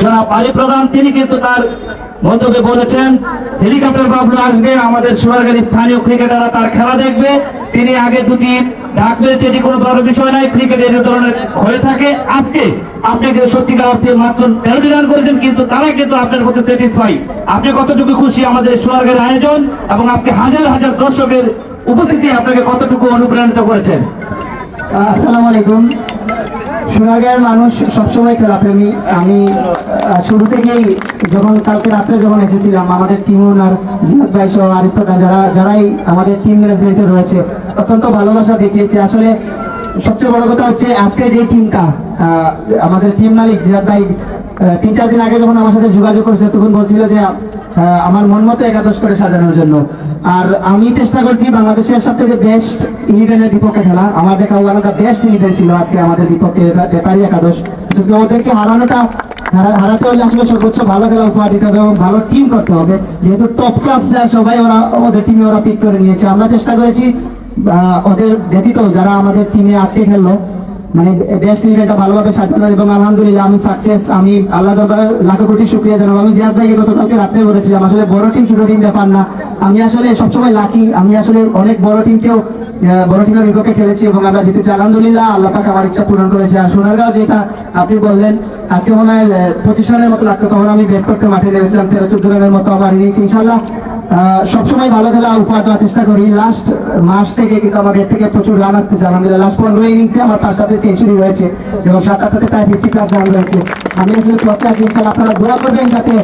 জনাব কিন্তু আপনি আপনার আপনি কতটুকু খুশি আমাদের সোনারগাঁর আয়োজন, এবং আপনি হাজার হাজার দর্শকের উপস্থিতি আপনাকে কতটুকু অনুপ্রাণিত করেছেন? আলাইকুম। সোনারগাঁয়ের মানুষ সবসময় খেলাপ্রেমী আমি শুরু থেকেই যখন, কালকে রাত্রে যখন এসেছিলাম, আমাদের টিম আর জিহাদ ভাই সহ আরিফ যারা, যারাই আমাদের টিম ম্যানেজমেন্টে রয়েছে, অত্যন্ত ভালোবাসা দেখিয়েছে। আসলে সবচেয়ে বড় কথা হচ্ছে, আজকে যে টিমটা আমাদের টিম মালিক জিহাদ ভাই তিন চার দিন আগে যখন আমার সাথে যোগাযোগ করেছে, তখন বলছিল যে আমার মন মতো একাদশ করে সাজানোর জন্য। আর আমি চেষ্টা করছি বাংলাদেশের সব থেকে বেস্ট ইলেভেনের বিপক্ষে খেলা। আমার দেখা one of the best eleven ছিল আজকে আমাদের বিপক্ষে ব্যাপারী একাদশ। ওদেরকে হারানোটা হারাতে হলে আসলে সর্বোচ্চ ভালো খেলা উপহার দিতে হবে এবং ভালো টিম করতে হবে। যেহেতু টপ ক্লাস প্লেয়ার সবাই ওরা, ওদের টিমে ওরা পিক করে নিয়েছে। আমরা চেষ্টা করেছি ওদের ব্যতীত যারা আমাদের টিমে আজকে খেললো মানে বেস্ট ইভেন্টটা ভালোভাবে সাজানোর এবং আলহামদুলিল্লাহ আমি সাকসেস আমি আল্লাহ দরবার লাখো কোটি শুক্রিয়া জানাব। আমি জিয়াদ ভাইকে গতকালকে রাত্রে বলেছিলাম, আসলে বড় টিম ছোট টিম ব্যাপার না। আমি আসলে সবসময় লাকি আমি আসলে অনেক বড় টিমকেও বড় টিমের বিপক্ষে খেলেছি এবং আমরা জিতেছি। আলহামদুলিল্লাহ, আল্লাহ পাক আমার ইচ্ছা পূরণ করেছে। আর সোনারগাঁও যেটা আপনি বললেন, আজকে মনে হয় পঁচিশ রানের মতো লাগতো, তখন আমি ব্যাট করতে মাঠে নেমেছিলাম। তেরো, চোদ্দ রানের মতো আমার ইনিংস ইনশাল্লাহ সবসময় ভালো খেলা উপহার দেওয়ার চেষ্টা করি। লাস্ট মাস থেকে কিন্তু আমার ব্যাট থেকে প্রচুর রান আসতেছে। আলহামদুলিল্লাহ লাস্ট পনেরো ইনিংসে আমার তার সাথে সেঞ্চুরি রয়েছে এবং সাত আটটাতে প্রায় ফিফটি প্লাস রান রয়েছে আমি আসলে প্রত্যাশ ইনশাল্লাহ আপনারা দোয়া করবেন যাতে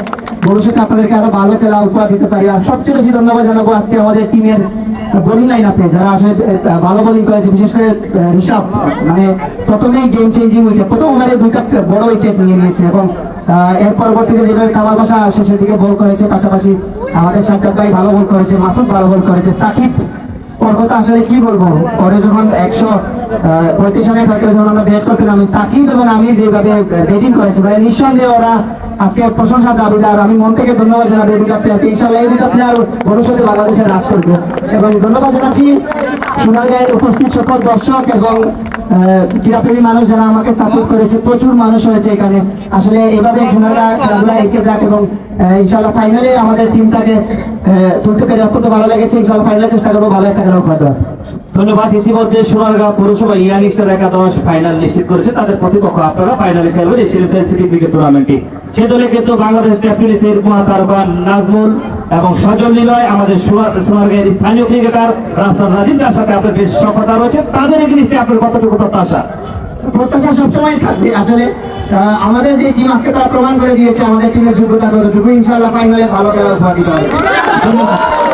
ভবিষ্যতে আপনাদেরকে আরও ভালো খেলা উপহার দিতে পারি। আর সবচেয়ে বেশি ধন্যবাদ জানাব আজকে আমাদের টিমের বোলিং লাইন আপে যারা আসলে ভালো বোলিং করেছে, বিশেষ করে ঋষভ। মানে প্রথমেই গেম চেঞ্জিং উইকেট প্রথম ওভারে দুইটা বড় উইকেট নিয়ে নিয়েছে এবং এর পরবর্তীতে যেভাবে কামাল বাসা শেষের দিকে বল করেছে, পাশাপাশি আমাদের সাজ্জাদ ভাই ভালো বল করেছে, মাসুদ ভালো বল করেছে, সাকিব, ওর কথা আসলে কি বলব? পরে যখন একশো পঁয়ত্রিশ রানের থাকলে যখন আমরা ব্যাট করতে নামি সাকিব এবং আমি যেভাবে ব্যাটিং করেছি মানে নিঃসন্দেহে ওরা আজকে প্রশংসার দাবিদার। আমি মন থেকে ধন্যবাদ জানাব এই দুটা প্লেয়ারকে ইনশাল্লাহ এই দুটা প্লেয়ার ভবিষ্যতে বাংলাদেশে রাজ করবে। এবং ধন্যবাদ জানাচ্ছি সোনারগাঁয়ের উপস্থিত সকল দর্শক এবং ক্রীড়াপ্রেমী মানুষ যারা আমাকে সাপোর্ট করেছে, প্রচুর মানুষ হয়েছে এখানে। আসলে এভাবে সোনারগাঁ খেলাধুলা এগিয়ে যাক এবং ইনশাল্লাহ ফাইনালে আমাদের টিমটাকে তুলতে পেরে অত্যন্ত ভালো লেগেছে। ইনশাল্লাহ ফাইনালে চেষ্টা করব ভালো একটা খেলা উপহার দেওয়ার। ধন্যবাদ। ইতিমধ্যে সোনারগাঁও পৌরসভা ইয়াং একাদশ ফাইনাল নিশ্চিত করেছে। তাদের প্রতিপক্ষ আপনারা ফাইনালে খেলবেন। সিরিজ সিটি ক্রিকেট টুর্নামেন্টটি সে দলে কিন্তু বাংলাদেশ ক্যাপিটালিসের মহাতারকা নাজমুল এবং সজল নিলয় আমাদের সোনার- সোনারগাঁয়ের স্থানীয় ক্রিকেটার রাফসান রাজীব যার সাথে আপনার বেশ সফলতা রয়েছে। তাদের এগেনিস্টে আপনার কতটুকু প্রত্যাশা? প্রত্যাশা সবসময় থাকবে। আসলে আমাদের যে টিম আজকে তারা প্রমাণ করে দিয়েছে আমাদের টিমের যোগ্যতা কতটুকু ইনশাল্লাহ ফাইনালে ভালো খেলা উপহার দিতে পারবে। ধন্যবাদ।